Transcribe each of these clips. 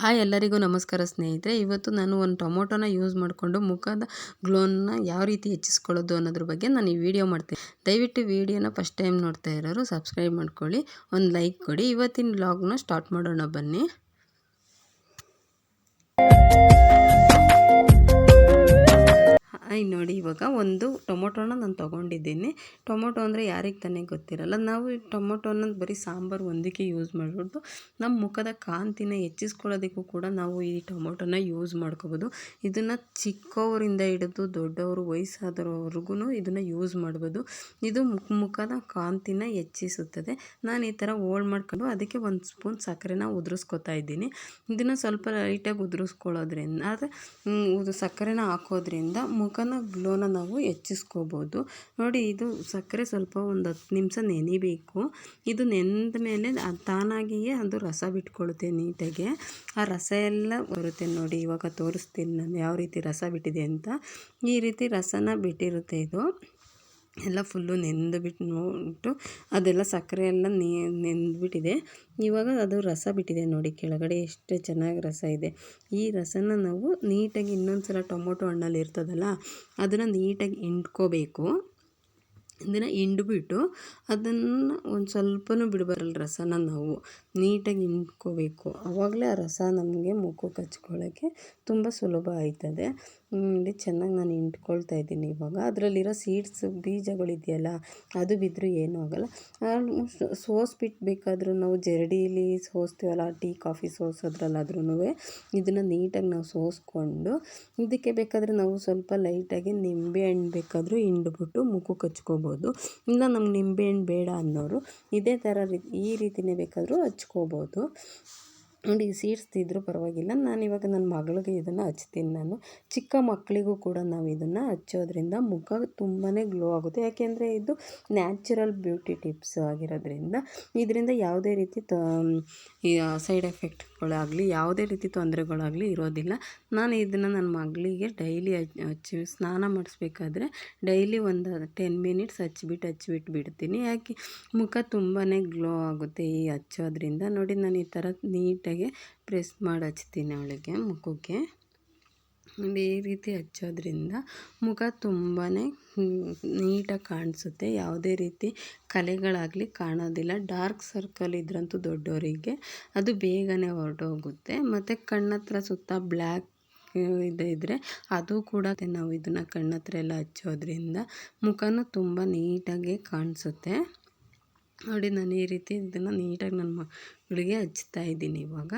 Hi ಎಲ್ಲರಿಗೂ ನಮಸ್ಕಾರ ಸ್ನೇಹಿತರೆ. ಇವತ್ತು ನಾನು ಒಂದು ಟೊಮೊಟೊನ ಯೂಸ್ ಮಾಡಿಕೊಂಡು ಮುಖದ ಗ್ಲೋನ ಯಾವ ರೀತಿ ಹೆಚ್ಚಿಸ್ಕೊಳ್ಳೋದು ಅನ್ನೋದ್ರ ಬಗ್ಗೆ ನಾನು ಈ ವಿಡಿಯೋ ಮಾಡ್ತೀನಿ. ದಯವಿಟ್ಟು ವಿಡಿಯೋನ ಫಸ್ಟ್ ಟೈಮ್ ನೋಡ್ತಾ ಇರೋರು ಸಬ್ಸ್ಕ್ರೈಬ್ ಮಾಡ್ಕೊಳ್ಳಿ. ಒಂದು ಲೈಕ್ ಕೊಡಿ. ಇವತ್ತಿನ ವ್ಲಾಗ್ನ ಸ್ಟಾರ್ಟ್ ಮಾಡೋಣ ಬನ್ನಿ. ನೋಡಿ ಇವಾಗ ಒಂದು ಟೊಮೊಟೊನ ನಾನು ತೊಗೊಂಡಿದ್ದೀನಿ. ಟೊಮೊಟೊ ಅಂದರೆ ಯಾರಿಗೆ ತಾನೇ ಗೊತ್ತಿರಲ್ಲ. ನಾವು ಟೊಮೊಟೊನ ಬರೀ ಸಾಂಬಾರು ಒಂದಕ್ಕೆ ಯೂಸ್ ಮಾಡಿಬಿಟ್ಟು ನಮ್ಮ ಮುಖದ ಕಾಂತಿನ ಹೆಚ್ಚಿಸ್ಕೊಳ್ಳೋದಕ್ಕೂ ಕೂಡ ನಾವು ಈ ಟೊಮೊಟೊನ ಯೂಸ್ ಮಾಡ್ಕೋಬೋದು. ಇದನ್ನು ಚಿಕ್ಕವರಿಂದ ಹಿಡಿದು ದೊಡ್ಡವರು ವಯಸ್ಸಾದವ್ರಿಗೂ ಇದನ್ನು ಯೂಸ್ ಮಾಡ್ಬೋದು. ಇದು ಮುಖ, ಮುಖದ ಕಾಂತಿನ ಹೆಚ್ಚಿಸುತ್ತದೆ. ನಾನು ಈ ಥರ ಓಲ್ಡ್ ಮಾಡ್ಕೊಂಡು ಅದಕ್ಕೆ ಒಂದು ಸ್ಪೂನ್ ಸಕ್ಕರೆನ ಉದುರಿಸ್ಕೊತಾ ಇದ್ದೀನಿ. ಇದನ್ನು ಸ್ವಲ್ಪ ಲೈಟಾಗಿ ಉದುರಿಸ್ಕೊಳ್ಳೋದ್ರಿಂದ ಆದರೆ ಸಕ್ಕರೆನ ಹಾಕೋದ್ರಿಂದ ಮುಖನ ಗ್ಲೋನ ನಾವು ಹೆಚ್ಚಿಸ್ಕೋಬೋದು. ನೋಡಿ, ಇದು ಸಕ್ಕರೆ ಸ್ವಲ್ಪ ಒಂದು ಹತ್ತು ನಿಮಿಷ ನೆನಿಬೇಕು. ಇದು ನೆಂದ ಮೇಲೆ ತಾನಾಗಿಯೇ ಅದು ರಸ ಬಿಟ್ಕೊಳ್ಳುತ್ತೆ ನೀಟಾಗೆ. ಆ ರಸ ಎಲ್ಲ ಬರುತ್ತೆ ನೋಡಿ, ಇವಾಗ ತೋರಿಸ್ತೀನಿ ನಾನು ಯಾವ ರೀತಿ ರಸ ಬಿಟ್ಟಿದೆ ಅಂತ. ಈ ರೀತಿ ರಸನ ಬಿಟ್ಟಿರುತ್ತೆ ಇದು. ಎಲ್ಲ ಫುಲ್ಲು ನೆಂದುಬಿಟ್ಟು ನೋಡಿಬಿಟ್ಟು ಅದೆಲ್ಲ ಸಕ್ಕರೆ ಎಲ್ಲ ನೆಂದ್ಬಿಟ್ಟಿದೆ. ಇವಾಗ ಅದು ರಸ ಬಿಟ್ಟಿದೆ ನೋಡಿ ಕೆಳಗಡೆ ಎಷ್ಟು ಚೆನ್ನಾಗಿ ರಸ ಇದೆ. ಈ ರಸನ ನಾವು ನೀಟಾಗಿ ಇನ್ನೊಂದು ಸಲ ಟೊಮೊಟೊ ಹಣ್ಣಲ್ಲಿ ಇರ್ತದಲ್ಲ, ಅದನ್ನು ನೀಟಾಗಿ ಹಿಂಡ್ಕೋಬೇಕು. ಇದನ್ನು ಹಿಂಡ್ಬಿಟ್ಟು ಅದನ್ನು ಒಂದು ಸ್ವಲ್ಪನೂ ಬಿಡಬಾರಲ್ಲ ರಸನ ನಾವು. ನೀಟಾಗಿ ಹಿಂಡ್ಕೋಬೇಕು. ಆವಾಗಲೇ ಆ ರಸ ನಮಗೆ ಮುಖಕ್ಕೆ ಹಚ್ಕೊಳ್ಳೋಕ್ಕೆ ತುಂಬ ಸುಲಭ ಆಯ್ತದೆ. ನೋಡಿ ಚೆನ್ನಾಗಿ ನಾನು ಹಿಂಡ್ಕೊಳ್ತಾ ಇದ್ದೀನಿ ಇವಾಗ. ಅದರಲ್ಲಿರೋ ಸೀಡ್ಸ್ ಬೀಜಗಳಿದೆಯಲ್ಲ, ಅದು ಬಿದ್ದರೂ ಏನೂ ಆಗೋಲ್ಲ. ಸೋಸ್ಬಿಟ್ಟು ಬೇಕಾದರೂ ನಾವು ಜರಡಿಲಿ ಸೋಸ್ತೀವಲ್ಲ, ಟೀ, ಕಾಫಿ ಸೋಸೋದ್ರಲ್ಲಾದ್ರೂ ಇದನ್ನು ನೀಟಾಗಿ ನಾವು ಸೋಸ್ಕೊಂಡು, ಇದಕ್ಕೆ ಬೇಕಾದರೆ ನಾವು ಸ್ವಲ್ಪ ಲೈಟಾಗಿ ನಿಂಬೆ ಹಣ್ಣು ಬೇಕಾದರೂ ಹಿಂಡ್ಬಿಟ್ಟು ಮುಖಕ್ಕೆ ಹಚ್ಕೋಬೋದು. ಇಲ್ಲ ನಮ್ಗೆ ನಿಂಬೆಹಣ್ಣು ಬೇಡ ಅನ್ನೋರು ಇದೇ ಥರ ಈ ರೀತಿಯೇ ಬೇಕಾದರೂ ಹಚ್ಕೋಬೋದು. ನೋಡಿ ಸೀಡ್ಸ್ತಿದ್ರು ಪರವಾಗಿಲ್ಲ. ನಾನು ಇವಾಗ ನನ್ನ ಮಗಳಿಗೆ ಇದನ್ನು ಹಚ್ತೀನಿ ನಾನು. ಚಿಕ್ಕ ಮಕ್ಕಳಿಗೂ ಕೂಡ ನಾವು ಇದನ್ನು ಹಚ್ಚೋದ್ರಿಂದ ಮುಖ ತುಂಬಾ ಗ್ಲೋ ಆಗುತ್ತೆ. ಯಾಕೆಂದರೆ ಇದು ನ್ಯಾಚುರಲ್ ಬ್ಯೂಟಿ ಟಿಪ್ಸ್ ಆಗಿರೋದ್ರಿಂದ. ಇದರಿಂದ ಯಾವುದೇ ರೀತಿ ಸೈಡ್ ಎಫೆಕ್ಟ್ಗಳಾಗಲಿ ಯಾವುದೇ ರೀತಿ ತೊಂದರೆಗಳಾಗಲಿ ಇರೋದಿಲ್ಲ. ನಾನು ಇದನ್ನು ನನ್ನ ಮಗಳಿಗೆ ಡೈಲಿ ಹಚ್ಚಿ ಸ್ನಾನ ಮಾಡಿಸ್ಬೇಕಾದ್ರೆ ಡೈಲಿ ಒಂದು ಟೆನ್ ಮಿನಿಟ್ಸ್ ಹಚ್ಬಿಟ್ಟು ಹಚ್ಬಿಟ್ಟು ಬಿಡ್ತೀನಿ. ಯಾಕೆ? ಮುಖ ತುಂಬಾ ಗ್ಲೋ ಆಗುತ್ತೆ ಈ ಹಚ್ಚೋದ್ರಿಂದ. ನೋಡಿ, ನಾನು ಈ ಥರ ನೀಟಾಗಿ ಪ್ರೆಸ್ ಮಾಡಿ ಹಚ್ತೀನಿ ಅವಳಿಗೆ ಮುಖಕ್ಕೆ. ಈ ರೀತಿ ಹಚ್ಚೋದ್ರಿಂದ ಮುಖ ತುಂಬಾ ನೀಟಾಗಿ ಕಾಣಿಸುತ್ತೆ. ಯಾವುದೇ ರೀತಿ ಕಲೆಗಳಾಗಲಿ ಕಾಣೋದಿಲ್ಲ. ಡಾರ್ಕ್ ಸರ್ಕಲ್ ಇದ್ರಂತೂ ದೊಡ್ಡವರಿಗೆ ಅದು ಬೇಗನೆ ಹೊರಟೋಗುತ್ತೆ. ಮತ್ತು ಕಣ್ಣತ್ರ ಸುತ್ತ ಬ್ಲ್ಯಾಕ್ ಇದೆ ಇದ್ದರೆ ಅದು ಕೂಡ ನಾವು ಇದನ್ನು ಕಣ್ಣತ್ರ ಎಲ್ಲ ಹಚ್ಚೋದ್ರಿಂದ ಮುಖನೂ ತುಂಬ ನೀಟಾಗೆ ಕಾಣಿಸುತ್ತೆ. ನೋಡಿ ನಾನು ಈ ರೀತಿ ಇದನ್ನು ನೀಟಾಗಿ ನನ್ನ ಮಗಳಿಗೆ ಹಚ್ತಾ ಇದ್ದೀನಿ ಇವಾಗ.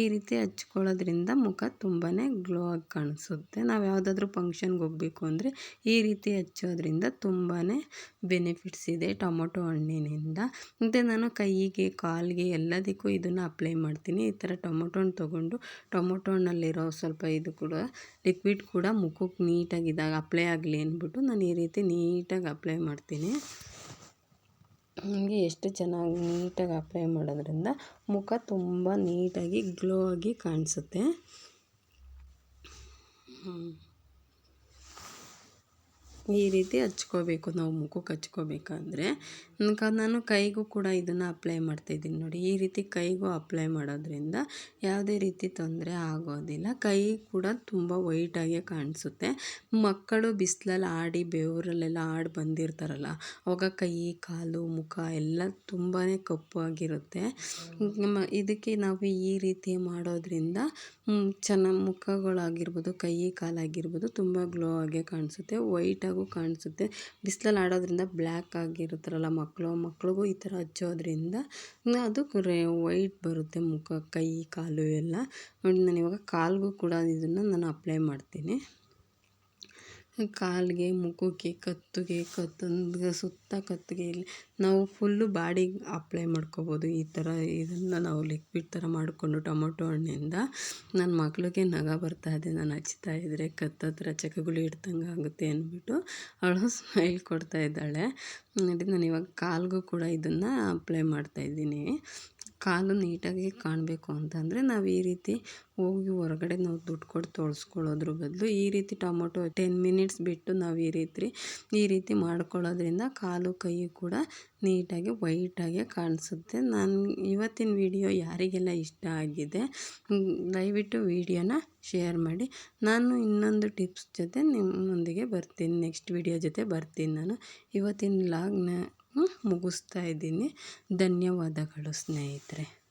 ಈ ರೀತಿ ಹಚ್ಕೊಳ್ಳೋದ್ರಿಂದ ಮುಖ ತುಂಬಾ ಗ್ಲೋ ಆಗಿ ಕಾಣಿಸುತ್ತೆ. ನಾವು ಯಾವುದಾದ್ರೂ ಫಂಕ್ಷನ್ಗೆ ಹೋಗಬೇಕು ಅಂದರೆ ಈ ರೀತಿ ಹಚ್ಚೋದ್ರಿಂದ ತುಂಬಾ ಬೆನಿಫಿಟ್ಸ್ ಇದೆ ಟೊಮೊಟೊ ಹಣ್ಣಿನಿಂದ. ಮತ್ತು ನಾನು ಕೈಗೆ, ಕಾಲಿಗೆ ಎಲ್ಲದಕ್ಕೂ ಇದನ್ನು ಅಪ್ಲೈ ಮಾಡ್ತೀನಿ. ಈ ಥರ ಟೊಮೊಟೊ ಹಣ್ಣು ತೊಗೊಂಡು ಟೊಮೊಟೊ ಹಣ್ಣಲ್ಲಿರೋ ಸ್ವಲ್ಪ ಇದು ಕೂಡ ಲಿಕ್ವಿಡ್ ಕೂಡ ಮುಖಕ್ಕೆ ನೀಟಾಗಿ ಇದಾಗ ಅಪ್ಲೈ ಆಗಲಿ ಅಂದ್ಬಿಟ್ಟು ನಾನು ಈ ರೀತಿ ನೀಟಾಗಿ ಅಪ್ಲೈ ಮಾಡ್ತೀನಿ. ಹಂಗೆ ಎಷ್ಟು ಚೆನ್ನಾಗಿ ನೀಟಾಗಿ ಅಪ್ಲೈ ಮಾಡೋದ್ರಿಂದ ಮುಖ ತುಂಬ ನೀಟಾಗಿ ಗ್ಲೋ ಆಗಿ ಕಾಣಿಸುತ್ತೆ. ಈ ರೀತಿ ಹಚ್ಕೋಬೇಕು, ನಾವು ಮುಖಕ್ಕೆ ಹಚ್ಕೋಬೇಕಂದ್ರೆ. ನಾನು ಕೈಗೂ ಕೂಡ ಇದನ್ನು ಅಪ್ಲೈ ಮಾಡ್ತಾಯಿದ್ದೀನಿ ನೋಡಿ. ಈ ರೀತಿ ಕೈಗೂ ಅಪ್ಲೈ ಮಾಡೋದ್ರಿಂದ ಯಾವುದೇ ರೀತಿ ತೊಂದರೆ ಆಗೋದಿಲ್ಲ. ಕೈ ಕೂಡ ತುಂಬ ವೈಟಾಗೆ ಕಾಣಿಸುತ್ತೆ. ಮಕ್ಕಳು ಬಿಸಿಲಲ್ಲಿ ಆಡಿ, ಬೆವರಲ್ಲೆಲ್ಲ ಆಡಿ ಬಂದಿರ್ತಾರಲ್ಲ, ಅವಾಗ ಕೈ, ಕಾಲು, ಮುಖ ಎಲ್ಲ ತುಂಬಾ ಕಪ್ಪಾಗಿರುತ್ತೆ ಇದಕ್ಕೆ ನಾವು ಈ ರೀತಿ ಮಾಡೋದ್ರಿಂದ ಚೆನ್ನಾಗಿ ಮುಖಗಳಾಗಿರ್ಬೋದು, ಕೈ, ಕಾಲಾಗಿರ್ಬೋದು ತುಂಬ ಗ್ಲೋ ಆಗೇ ಕಾಣಿಸುತ್ತೆ. ವೈಟಾಗೂ ಕಾಣಿಸುತ್ತೆ. ಬಿಸ್ಲಲ್ಲಿ ಆಡೋದ್ರಿಂದ ಬ್ಲ್ಯಾಕ್ ಆಗಿರುತ್ತಾರಲ್ಲ ಮಕ್ಕಳು, ಮಕ್ಳಿಗೂ ಈ ಥರ ಹಚ್ಚೋದ್ರಿಂದ ಅದು ವೈಟ್ ಬರುತ್ತೆ ಮುಖ, ಕೈ, ಕಾಲು ಎಲ್ಲ. ನೋಡಿ ನಾನು ಇವಾಗ ಕಾಲಿಗೂ ಕೂಡ ಇದನ್ನು ನಾನು ಅಪ್ಲೈ ಮಾಡ್ತೀನಿ. ಕಾಲಿಗೆ, ಮುಖಕ್ಕೆ, ಕತ್ತಿಗೆ ಕತ್ತಂದು ಸುತ್ತ ಕತ್ತಿಗೆಯಲ್ಲಿ ನಾವು ಫುಲ್ಲು ಬಾಡಿಗೆ ಅಪ್ಲೈ ಮಾಡ್ಕೊಬೋದು ಈ ಥರ. ಇದನ್ನು ನಾವು ಲಿಕ್ವಿಡ್ ಥರ ಮಾಡಿಕೊಂಡು ಟೊಮೊಟೊ ಹಣ್ಣಿಂದ ನನ್ನ ಮಗಳಿಗೆ ನಗ ಬರ್ತಾ ಇದೆ. ನಾನು ಹಚ್ತಾ ಇದ್ದರೆ ಕತ್ತತ್ರ ಚಕಗುಳಿ ಇಡ್ದಂಗೆ ಆಗುತ್ತೆ ಅಂದ್ಬಿಟ್ಟು ಅವಳು ಸ್ಮೈಲ್ ಕೊಡ್ತಾ ಇದ್ದಾಳೆ. ನೋಡಿ ನಾನು ಇವಾಗ ಕಾಲಿಗೂ ಕೂಡ ಇದನ್ನು ಅಪ್ಲೈ ಮಾಡ್ತಾಯಿದ್ದೀನಿ ಕಾಲು ನೀಟಾಗಿ ಕಾಣಬೇಕು ಅಂತಂದರೆ ನಾವು ಈ ರೀತಿ ಹೋಗಿ ಹೊರಗಡೆ ನಾವು ದುಡ್ಡು ಕೊಟ್ಟು ತೊಳ್ಸ್ಕೊಳ್ಳೋದ್ರ ಬದಲು ಈ ರೀತಿ ಟೊಮೊಟೊ ಟೆನ್ ಮಿನಿಟ್ಸ್ ಬಿಟ್ಟು ನಾವು ಈ ರೀತಿ ಈ ರೀತಿ ಮಾಡ್ಕೊಳ್ಳೋದ್ರಿಂದ ಕಾಲು ಕೈ ಕೂಡ ನೀಟಾಗಿ ವೈಟಾಗಿ ಕಾಣಿಸುತ್ತೆ. ನಾನು ಇವತ್ತಿನ ವಿಡಿಯೋ ಯಾರಿಗೆಲ್ಲ ಇಷ್ಟ ಆಗಿದೆ, ದಯವಿಟ್ಟು ವಿಡಿಯೋನ ಶೇರ್ ಮಾಡಿ. ನಾನು ಇನ್ನೊಂದು ಟಿಪ್ಸ್ ಜೊತೆ ನಿಮ್ಮೊಂದಿಗೆ ಬರ್ತೀನಿ ನೆಕ್ಸ್ಟ್ ವಿಡಿಯೋ ಜೊತೆ ಬರ್ತೀನಿ ನಾನು. ಇವತ್ತಿನ ಲಾಗ್ನ ಮುಗಿಸ್ತಾ ಇದ್ದೀನಿ. ಧನ್ಯವಾದಗಳು ಸ್ನೇಹಿತರೆ.